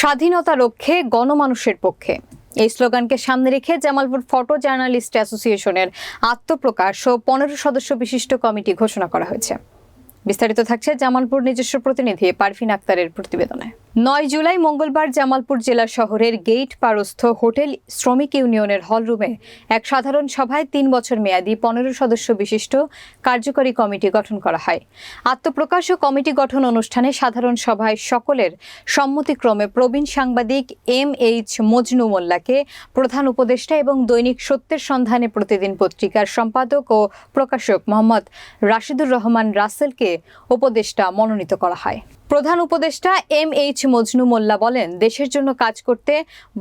স্বাধীনতা রক্ষে গণমানুষের পক্ষে। এই স্লোগানকে সামনে রেখে জামালপুর ফটো জার্নালিস্ট অ্যাসোসিয়েশনের আত্মপ্রকাশ ও পনেরো সদস্য বিশিষ্ট কমিটি ঘোষণা করা হয়েছে। বিস্তারিত থাকছে জামালপুর নিজস্ব প্রতিনিধি পারভিন আক্তারের প্রতিবেদনে। নয় জুলাই মঙ্গলবার জামালপুর জেলা শহরের গেট পারস্থ হোটেল শ্রমিক ইউনিয়নের হলরুমে এক সাধারণ সভায় তিন বছর মেয়াদী পনেরো সদস্য বিশিষ্ট কার্যকরী কমিটি গঠন করা হয়। আত্মপ্রকাশ ও কমিটি গঠন অনুষ্ঠানে সাধারণ সভায় সকলের সম্মতিক্রমে প্রবীণ সাংবাদিক এম এইচ মজনু মোল্লাকে প্রধান উপদেষ্টা এবং দৈনিক সত্যের সন্ধানে প্রতিদিন পত্রিকার সম্পাদক ও প্রকাশক মোহাম্মদ রাশিদুর রহমান রাসেলকে উপদেষ্টা মনোনীত করা হয়। প্রধান উপদেষ্টা এম এইচ মজনু মোল্লা বলেন, দেশের জন্য কাজ করতে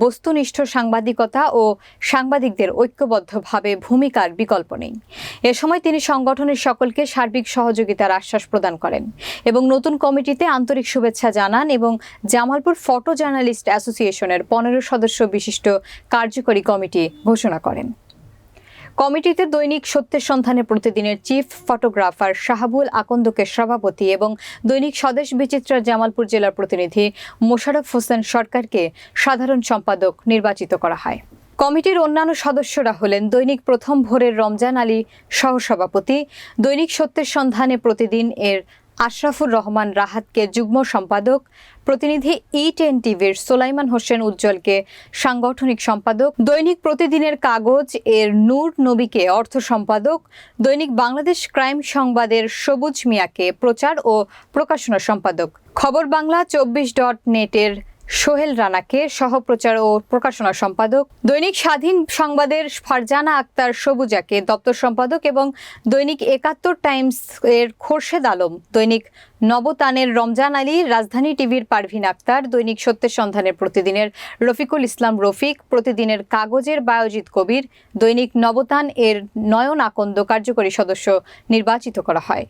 বস্তুনিষ্ঠ সাংবাদিকতা ও সাংবাদিকদের ঐক্যবদ্ধভাবে ভূমিকার বিকল্প নেই। এ সময় তিনি সংগঠনের সকলকে সার্বিক সহযোগিতার আশ্বাস প্রদান করেন এবং নতুন কমিটিতে আন্তরিক শুভেচ্ছা জানান এবং জামালপুর ফটো জার্নালিস্ট অ্যাসোসিয়েশনের পনেরো সদস্য বিশিষ্ট কার্যকরী কমিটি ঘোষণা করেন। কমিটিতে দৈনিক সত্যের সন্ধানে প্রতিদিনের চিফ ফটোগ্রাফার শাহাবুল আকন্দকে সভাপতি এবং দৈনিক স্বদেশ বিচিত্রার জামালপুর জেলার প্রতিনিধি মোশারফ হোসেন সরকারকে সাধারণ সম্পাদক নির্বাচিত করা হয়। কমিটির অন্যান্য সদস্যরা হলেন দৈনিক প্রথম ভোরের রমজান আলী সহসভাপতি, দৈনিক সত্যের সন্ধানে প্রতিদিন এর আশরাফুর রহমান রাহাতকে যুগ্ম সম্পাদক, প্রতিনিধি ই টেন টিভির সোলাইমান হোসেন উজ্জ্বলকে সাংগঠনিক সম্পাদক, দৈনিক প্রতিদিনের কাগজ এর নূর নবীকে অর্থ সম্পাদক, দৈনিক বাংলাদেশ ক্রাইম সংবাদের সবুজ মিয়াকে প্রচার ও প্রকাশনা সম্পাদক। খবর বাংলা চব্বিশ ডট নেটের সোহেল রানাকে সহপ্রচার ও প্রকাশনা সম্পাদক, দৈনিক স্বাধীন সংবাদের ফারজানা আক্তার সবুজাকে দপ্তর সম্পাদক এবং দৈনিক একাত্তর টাইমস এর খোরশেদ আলম, দৈনিক নবতানের রমজান আলী, রাজধানী টিভির পারভিন আক্তার, দৈনিক সত্যের সন্ধানের প্রতিদিনের রফিকুল ইসলাম রফিক, প্রতিদিনের কাগজের বায়োজিৎ কবির, দৈনিক নবতান এর নয়ন আকন্দ কার্যকরী সদস্য নির্বাচিত করা হয়।